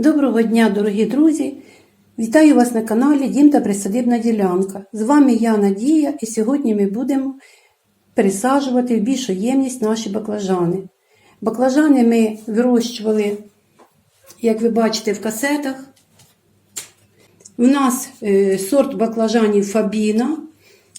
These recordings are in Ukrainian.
Доброго дня, дорогі друзі! Вітаю вас на каналі Дім та Присадибна ділянка. З вами я Надія, і сьогодні ми будемо пересаджувати в більшу ємність наші баклажани. Баклажани ми вирощували, як ви бачите, в касетах. У нас е, сорт баклажанів Фабіна.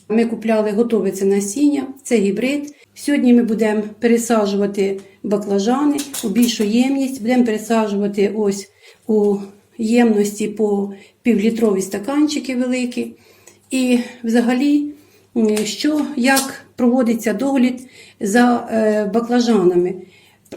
Ми купляли готове це насіння, це гібрид. Сьогодні ми будемо пересаджувати баклажани у більшу ємність. Будемо пересаджувати ось у ємності по півлітрові стаканчики великі. І взагалі, що, як проводиться догляд за е, баклажанами.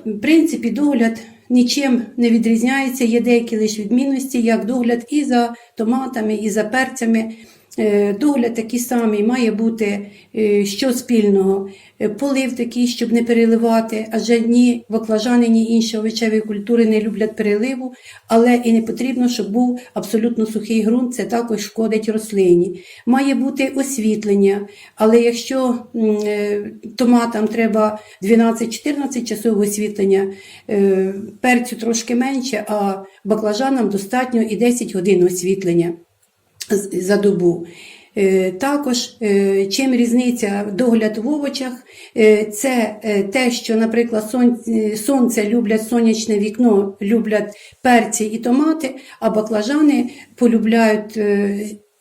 В принципі, догляд нічим не відрізняється, є деякі лише відмінності, як догляд і за томатами, і за перцями. Е, Догляд такий самий має бути е, що спільного. Е, Полив такий, щоб не переливати, адже ні баклажани, ні інші овочеві культури не люблять переливу, але і не потрібно, щоб був абсолютно сухий ґрунт, це також шкодить рослині. Має бути освітлення, але якщо томатам треба 12-14 часов освітлення, перцю трошки менше, а баклажанам достатньо і 10 годин освітлення за добу. Е, Також е, чим різниця догляд в овочах, Е, це те, що, наприклад, сон- сонце люблять сонячне вікно, люблять перці і томати, а баклажани полюбляють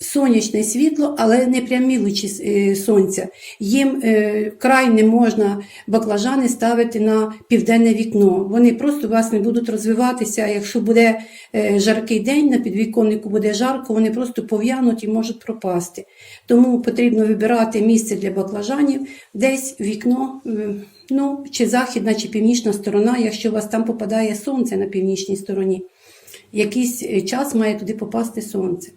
сонячне світло, але не прямі лучі е, сонця. Їм е, край не можна баклажани ставити на південне вікно. Вони просто у вас не будуть розвиватися. Якщо буде е, жаркий день, на підвіконнику буде жарко, вони просто пов'януть і можуть пропасти. Тому потрібно вибирати місце для баклажанів, десь вікно, ну, чи західна, чи північна сторона, якщо у вас там попадає сонце на північній стороні. Якийсь час має туди попасти сонце.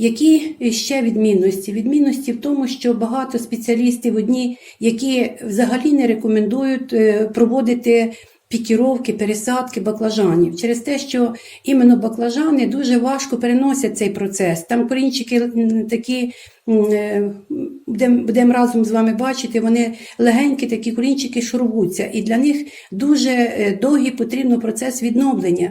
Які ще відмінності? Відмінності в тому, що багато спеціалістів одні, які взагалі не рекомендують е, проводити пікіровки, пересадки баклажанів через те, що іменно баклажани дуже важко переносять цей процес. Там корінчики такі. е, Будемо будем разом з вами бачити, вони легенькі, такі корінчики що. І для них дуже е, довгий потрібно процес відновлення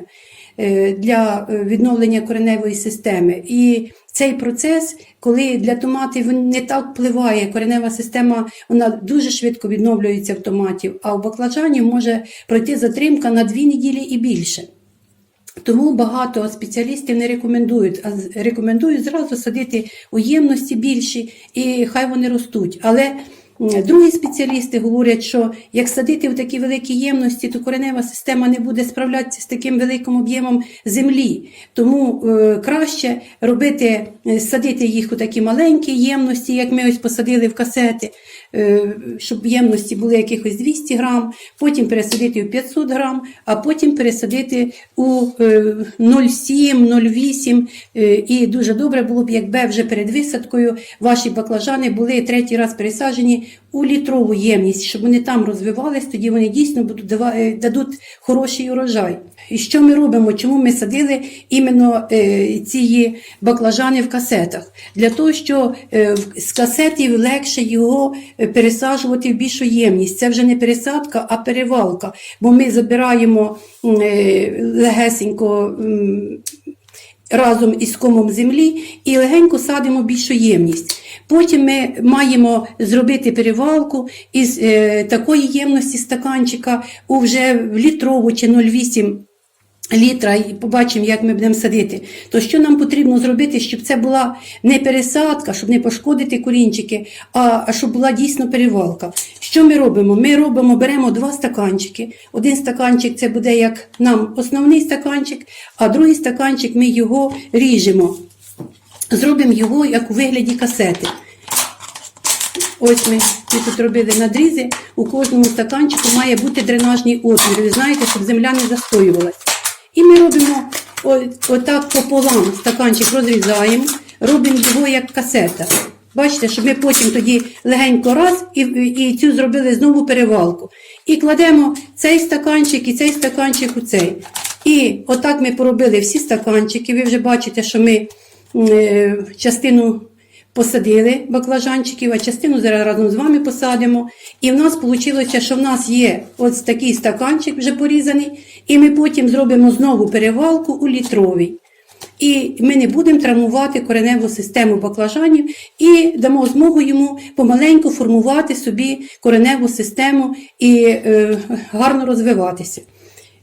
для відновлення кореневої системи. І цей процес, коли для томатів він не так впливає, коренева система вона дуже швидко відновлюється в томатів, а у баклажанів може пройти затримка на дві неділі і більше. Тому багато спеціалістів не рекомендують, а рекомендують зразу садити у ємності більші, і хай вони ростуть. Але другі спеціалісти говорять, що як садити в такі великі ємності, то коренева система не буде справлятися з таким великим об'ємом землі. Тому е, краще робити, е, садити їх у такі маленькі ємності, як ми ось посадили в касети, е, щоб ємності були якихось 200 грам, потім пересадити у 500 грам, а потім пересадити у е, 0,7-0,8. е, І дуже добре було б, якби вже перед висадкою ваші баклажани були третій раз пересаджені у літрову ємність, щоб вони там розвивались, тоді вони дійсно будуть е, дадуть хороший урожай. І що ми робимо? Чому ми садили іменно е, ці баклажани в касетах? Для того, що е, з касетів легше його пересаджувати в більшу ємність. Це вже не пересадка, а перевалка. Бо ми забираємо легесенько. Разом із комом землі і легенько садимо більшу ємність. Потім ми маємо зробити перевалку із е, такої ємності стаканчика у вже в літрову чи 0,8 літра і побачимо, як ми будемо садити. То що нам потрібно зробити, щоб це була не пересадка, щоб не пошкодити корінчики, а щоб була дійсно перевалка. Що ми робимо? Ми робимо, беремо два стаканчики. Один стаканчик це буде як нам основний стаканчик, а другий стаканчик ми його ріжемо. Зробимо його як у вигляді касети. Ось ми, ми тут робили надрізи. У кожному стаканчику має бути дренажний отвір. Ви знаєте, щоб земля не застоювалась. І ми робимо отак пополам стаканчик розрізаємо, робимо його як касета. Бачите, щоб ми потім тоді легенько раз і, і цю зробили знову перевалку. І кладемо цей стаканчик і цей стаканчик у цей. І отак ми поробили всі стаканчики. Ви вже бачите, що ми е, частину посадили баклажанчиків, а частину зараз разом з вами посадимо. І в нас вийшло, що в нас є ось такий стаканчик вже порізаний, і ми потім зробимо знову перевалку у літровий. І ми не будемо травмувати кореневу систему баклажанів і дамо змогу йому помаленьку формувати собі кореневу систему і е, гарно розвиватися.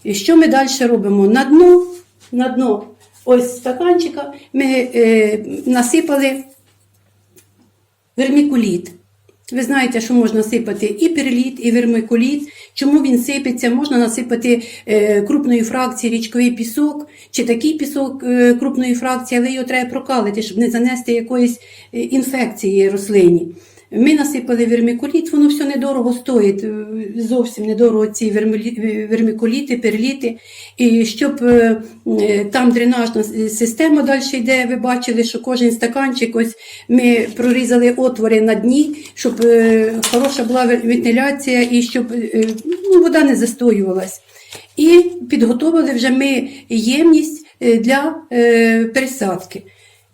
І що ми далі робимо? На дно, на дно ось стаканчика ми е, насипали вермікуліт. Ви знаєте, що можна сипати і перліт, і вермикуліт. Чому він сипеться? Можна насипати е, крупної фракції річковий пісок, чи такий пісок е, крупної фракції, але його треба прокалити, щоб не занести якоїсь е, інфекції рослині. Ми насипали вермикуліт, воно все недорого стоїть, е, зовсім недорого ці вермилі- вермикуліти, перліти. І щоб е, е, там дренажна система далі йде, ви бачили, що кожен стаканчик, ось ми прорізали отвори на дні, щоб е, хороша була вентиляція і щоб е, ну, вода не застоювалась. І підготовили вже ми ємність е, для е, пересадки.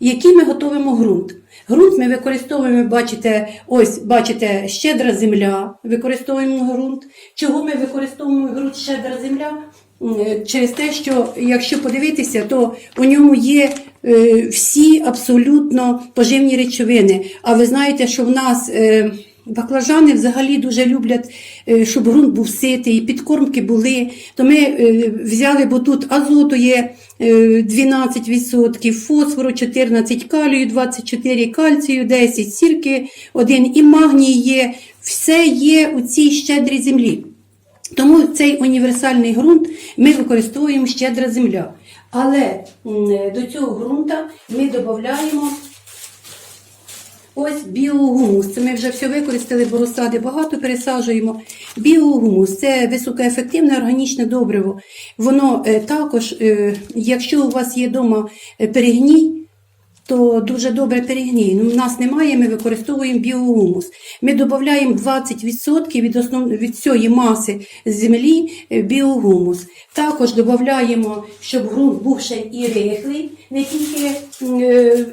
Який ми готуємо ґрунт? Ґрунт ми використовуємо, бачите, ось бачите, щедра земля. Використовуємо ґрунт. Чого ми використовуємо ґрунт щедра земля? Е, Через те, що якщо подивитися, то у ньому є е, всі абсолютно поживні речовини. А ви знаєте, що в нас е, баклажани взагалі дуже люблять, е, щоб ґрунт був ситий, підкормки були. То ми е, взяли, бо тут азоту є е, 12%, фосфору 14, калію 24, кальцію 10, сірки 1 і магній є. Все є у цій щедрій землі. Тому цей універсальний ґрунт ми використовуємо щедра земля. Але до цього ґрунта ми додаємо ось біогумус. Це ми вже все використали, бо розсади багато пересаджуємо. Біогумус це високоефективне органічне добриво. Воно е, також, е, якщо у вас є вдома е, перегній, то дуже добре перегній. Ну, у нас немає, ми використовуємо біогумус. Ми додаємо 20% від, основ... від цієї маси землі біогумус. Також додаємо, щоб ґрунт був ще і рихлий, не тільки е,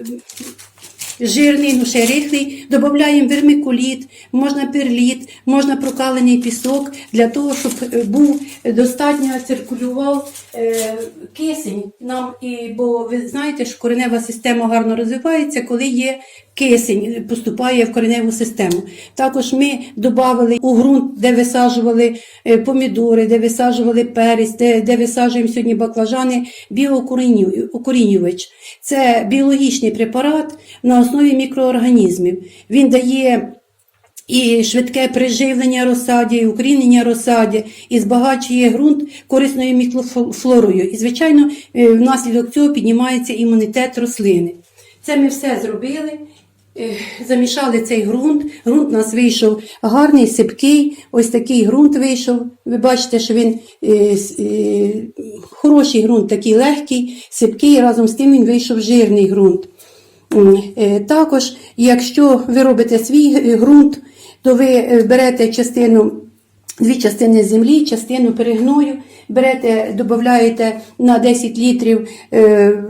жирний, ну ще рихлий. Додаємо вермикуліт, можна перліт, можна прокалений пісок для того, щоб е, був достатньо циркулював е, кисень нам. І, бо ви знаєте, що коренева система гарно розвивається, коли є кисень, поступає в кореневу систему. Також ми додали у ґрунт, де висаджували е, помідори, де висаджували перець, де, де висаджуємо сьогодні баклажани, біоукорінювач. Це біологічний препарат на основі мікроорганізмів. Він дає і швидке приживлення розсаді, і укорінення розсаді, і збагачує ґрунт корисною мікрофлорою. І, звичайно, е, внаслідок цього піднімається імунітет рослини. Це ми все зробили. Е, Замішали цей ґрунт. Ґрунт у нас вийшов гарний, сипкий. Ось такий ґрунт вийшов. Ви бачите, що він е, е, хороший ґрунт, такий легкий, сипкий. Разом з тим він вийшов жирний ґрунт. Також, якщо ви робите свій ґрунт, то ви берете частину, дві частини землі, частину перегною, берете, додаєте на 10 літрів е,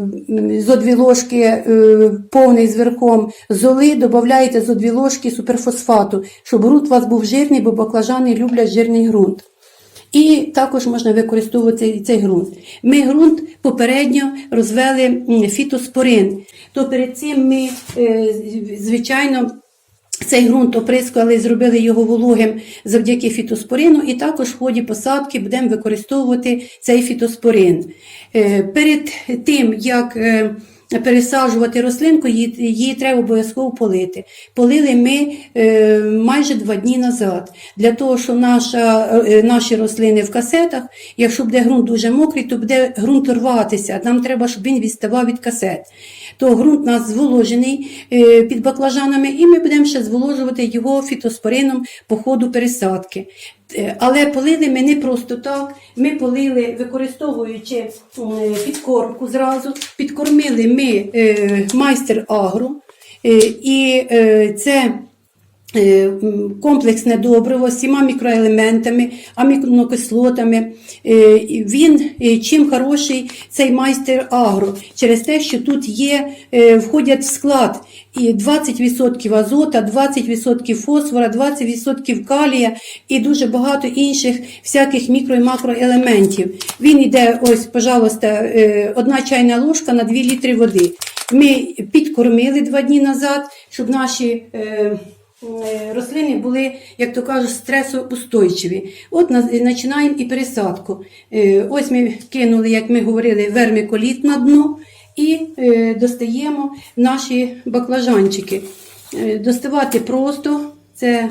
зо дві ложки е, повний з верхом золи, додаєте зо дві ложки суперфосфату, щоб ґрунт у вас був жирний, бо баклажани люблять жирний ґрунт. І також можна використовувати цей, цей ґрунт. Ми ґрунт попередньо розвели фітоспорин. То перед цим ми, е, звичайно, цей ґрунт оприскували, зробили його вологим завдяки фітоспорину, і також в ході посадки будемо використовувати цей фітоспорин. Е, Перед тим, як е, пересаджувати рослинку, її, її треба обов'язково полити. Полили ми е, майже два дні назад. Для того, що наша, е, наші рослини в касетах, якщо буде ґрунт дуже мокрий, то буде ґрунт рватися. Нам треба, щоб він відставав від касет. То ґрунт у нас зволожений е, під баклажанами, і ми будемо ще зволожувати його фітоспорином по ходу пересадки. Е, Але полили ми не просто так. Ми полили, використовуючи е, підкормку зразу. Підкормили ми е, майстер агро. І це комплексне добриво з всіма мікроелементами, амінокислотами. Е, Він е, чим хороший цей майстер агро через те, що тут є, е, входять в склад і 20% азота, 20% фосфора, 20% калія і дуже багато інших всяких мікро і макроелементів. Він йде, ось, пожалуйста, е, одна чайна ложка на 2 літри води. Ми підкормили два дні назад, щоб наші е, е, рослини були, як то кажуть, стресоустойчиві. От починаємо і пересадку. Е, Ось ми кинули, як ми говорили, вермиколіт на дно і е, достаємо наші баклажанчики. Е, Доставати просто, це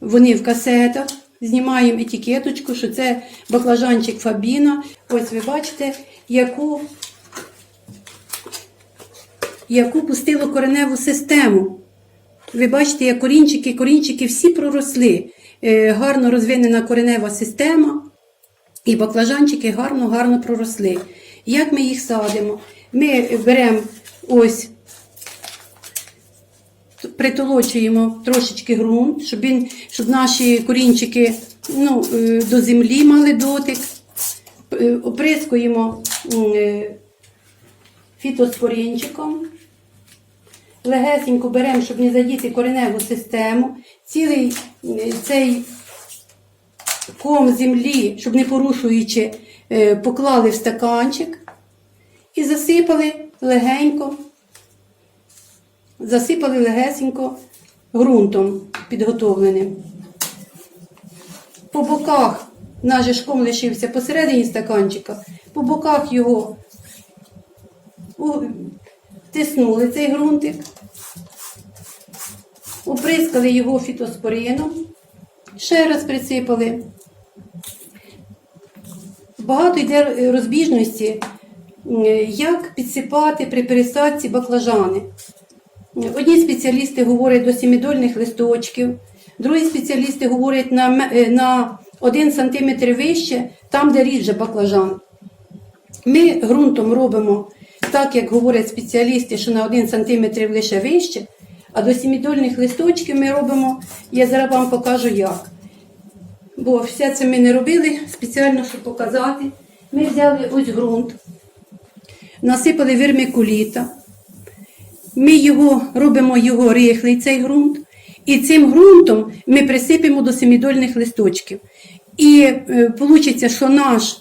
вони в касетах. Знімаємо етикеточку, що це баклажанчик Фабіна. Ось ви бачите, яку яку пустило кореневу систему. Ви бачите, як корінчики, корінчики всі проросли. Е, гарно розвинена коренева система, і баклажанчики гарно-гарно проросли. Як ми їх садимо? Ми беремо ось, притолочуємо трошечки ґрунт, щоб, він, щоб наші корінчики ну, е, до землі мали дотик. Е, Оприскуємо фітоспорінчиком. Легесенько беремо, щоб не задіти кореневу систему. Цілий е, цей ком землі, щоб не порушуючи, е, поклали в стаканчик і засипали легенько, засипали легесенько ґрунтом підготовленим. По боках наш же лишився посередині стаканчика, по боках його втиснули цей ґрунтик, оприскали його фітоспорином, ще раз присипали. Багато йде розбіжності, як підсипати при пересадці баклажани. Одні спеціалісти говорять до сімідольних листочків, другі спеціалісти говорять на, е, на 1 см вище, там, де рідже баклажан. Ми ґрунтом робимо так, як говорять спеціалісти, що на 1 см лише вище, а до сімідольних листочків ми робимо, я зараз вам покажу як. Бо все це ми не робили спеціально, щоб показати. Ми взяли ось ґрунт, насипали вірмикуліта. Ми його робимо його рихлий, цей ґрунт, і цим ґрунтом ми присипемо до семідольних листочків. І е, вийде, що наш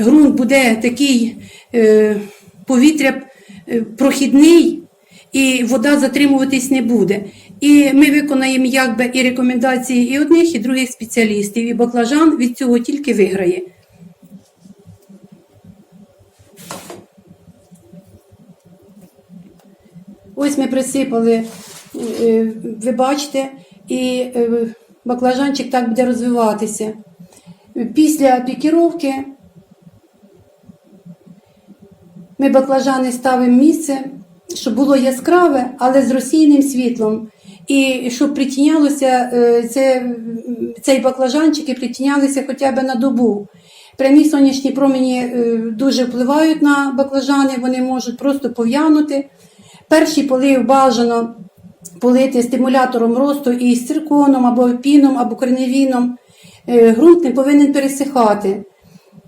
ґрунт буде такий е, повітря е, прохідний, і вода затримуватись не буде. І ми виконаємо якби і рекомендації і одних, і других спеціалістів. І баклажан від цього тільки виграє. Ось ми присипали, е, ви бачите, і е, баклажанчик так буде розвиватися. Після пікіровки ми баклажани ставимо місце, щоб було яскраве, але з розсійним світлом. І щоб притінялося е, це, цей баклажанчик і притінялися хоча б на добу. Прямі сонячні промені е, дуже впливають на баклажани, вони можуть просто пов'янути. Перший полив бажано полити стимулятором росту із цирконом або піном, або корневіном. Е, Ґрунт не повинен пересихати.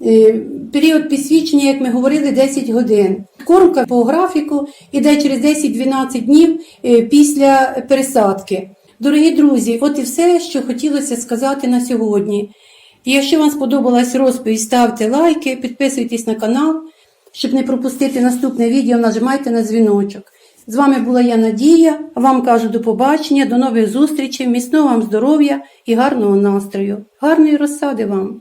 Е, Період підсвічення, як ми говорили, 10 годин. Кормка по графіку йде через 10-12 днів е, після пересадки. Дорогі друзі, от і все, що хотілося сказати на сьогодні. І Якщо вам сподобалась розповідь, ставте лайки, підписуйтесь на канал. Щоб не пропустити наступне відео, нажимайте на дзвіночок. З вами була я Надія. Вам кажу до побачення, до нових зустрічей, міцного вам здоров'я і гарного настрою. Гарної розсади вам!